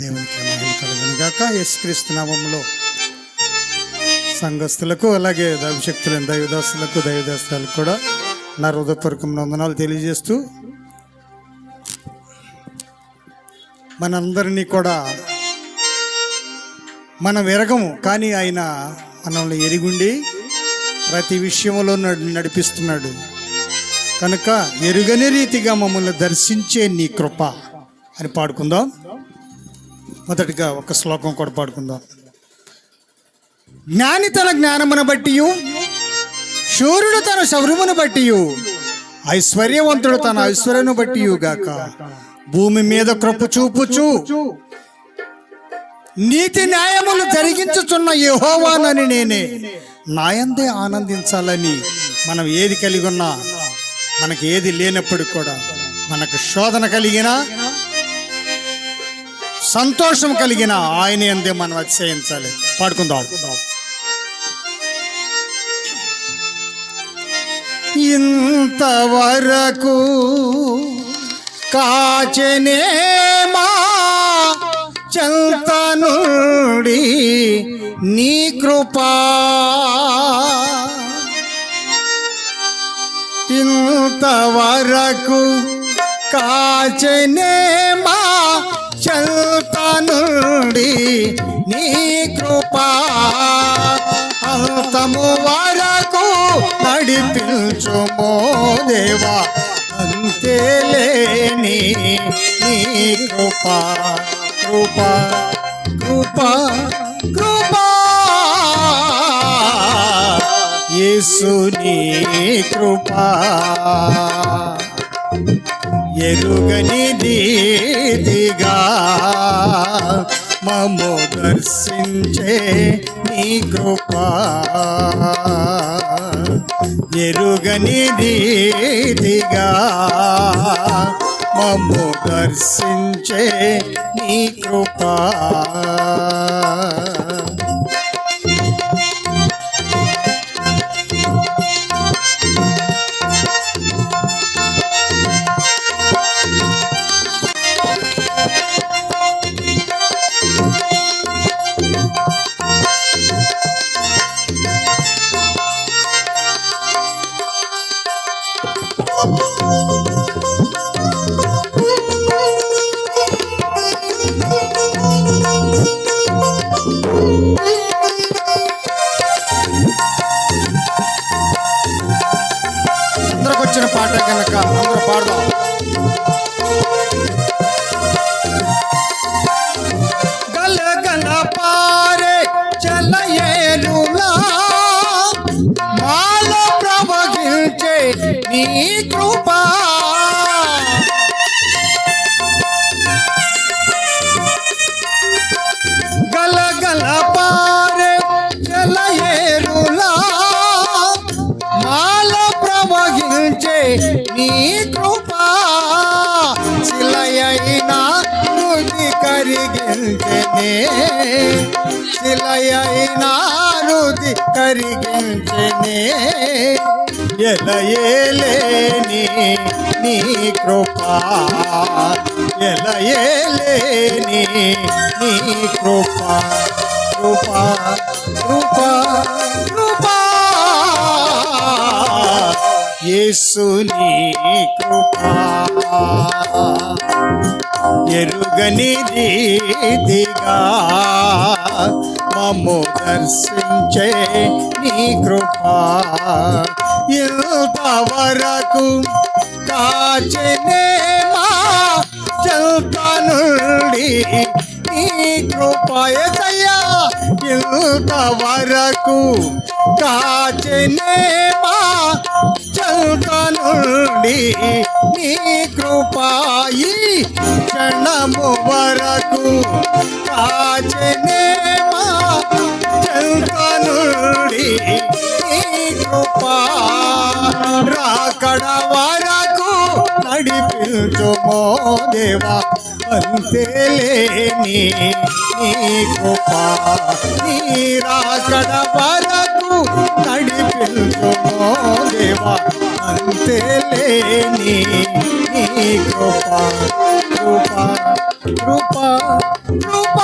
దేవునికి మహిమ కలుగును గాక. యేసుక్రీస్తు నామంలో సంఘస్థులకు అలాగే దైవశక్తులైన దైవదాసులకు దైవదాస్తాలకు కూడా నా హృదయపూర్వకం వందనాలు తెలియజేస్తూ మనందరినీ కూడా మనం ఎరగము కానీ ఆయన మనల్ని ఎరిగుండి ప్రతి విషయంలో నడిపిస్తున్నాడు. కనుక ఎరుగని రీతిగా మమ్మల్ని దర్శించే నీ కృప అని పాడుకుందాం. మొదటిగా ఒక శ్లోకం కూడా పాడుకుందాం. జ్ఞాని తన జ్ఞానమును బట్టి శూరుడు తన శౌర్యమును బట్టి ఐశ్వర్యవంతుడు తన ఐశ్వర్యను బట్టి గాక. భూమి మీద కృప చూపుచు నీతి న్యాయములు జరిగించుచున్న యహోవానని నేనే. నాయందే ఆనందించాలని మనం ఏది కలిగి ఉన్నా మనకి ఏది లేనప్పుడు కూడా మనకు శోధన కలిగినా సంతోషం కలిగిన ఆయన ఎందే మనం అతిశయించాలి. పాడుకుందాం. ఇంతవరకు కాచనేమా చంతనుడి నీ కృపా? ఇంతవరకు కాచనే మా నీ కృపా. అంతము వరకు నడిపించుమో దేవా. అంతేలేని నీ కృపా. కృపా కృపా కృపా. యేసుని కృపా. ఎరుగని దీదిగా మము దర్శించే నీ కృపా. ఎరుగని రీతిగా మము దర్శించే నీ కృపా. పాట కనుక శిలయైనా రుది కరిగించనే. ఎలయేలేని నీ కృపా. ఎలయేలేని నీ కృపా. కృపా కృపా కృపా. యేసుని కృపా. ఎరుగని రీతిగా మమ్ము దర్శించే నీ కృపా. ఇంతవరకు కాచనేమా? చల్తనుడి నీ కృపయతయ్యా ఇంతవరకు కాచనేమా? చల్తనుడి నీ కృపాయి క్షణము వరకు కాచనేమా? చల్తనుడి నీ కృపా రాకడ వరకు నడిపించుమో దేవా అంతేలేని నీ కృపా. నీ రాకడ వరకు నడిపించుమో అంతేలేని నీ కృప కృప కృప కృప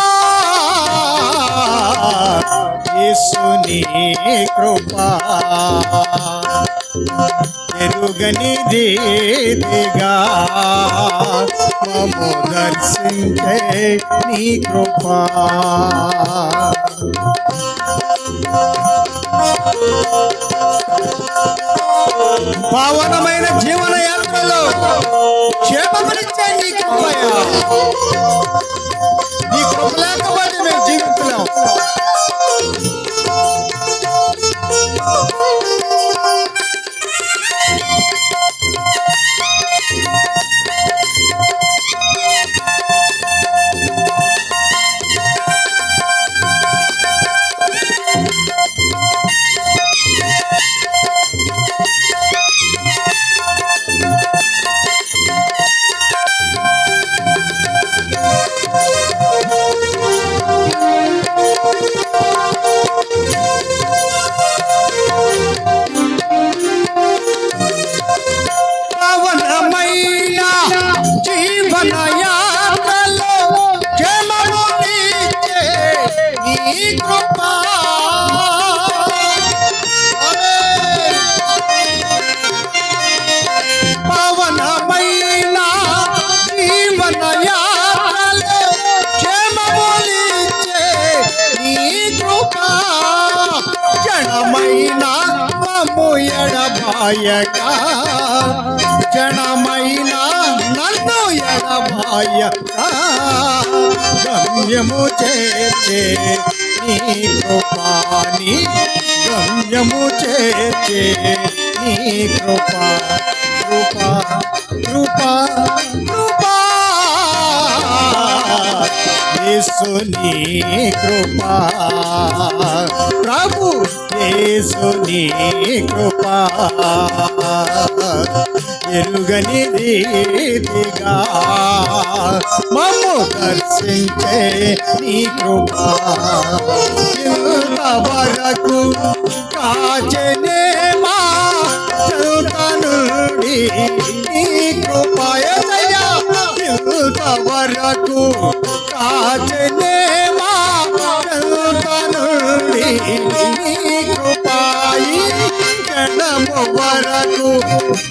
యేసుని కృప ఎరుగని రీతిగా మము దర్శించే నీ కృప Thank you. పావనమైన జీవన యాత్రలో క్షేమపరిచే నీ ఎడబాయక. జనమైన నన్ను ఎడబాయక. గమ్యము చేర్చే నీ కృపాని గమ్యము చేర్చే నీ కృపా కృపా కృపా కృపా. యేసుని కృపా. ప్రభు యేసుని కృపా. ఎరుగని రీతిగా మమ్ము దర్శించే నీ కృపా. కాచనే కాచనేమా చదువుతానుడి నీ కృపాయదయ్యా కాచనే కాచనేమా చదువుతానుడి నీ కృపాయి జనము వరకు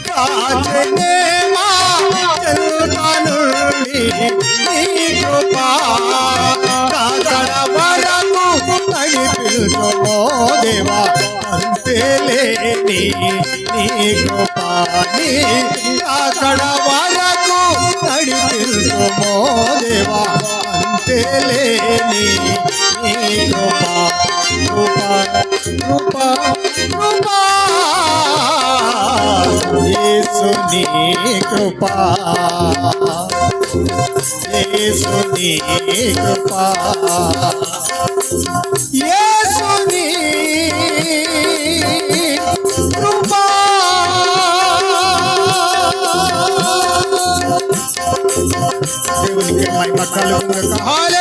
కాచనేమా చదువుతానుడి నీ కృపా. కాకడ వరకు దేవా. అంతేలేని నీ వరకు దేవా. అంతేలేని నీ కృపా. కృపా కృపా కృపా. యేసుని కృపా యేసుని కృపా యేసుని కృపా దేవునికి మహిమ కలుగును హల్లెలూయా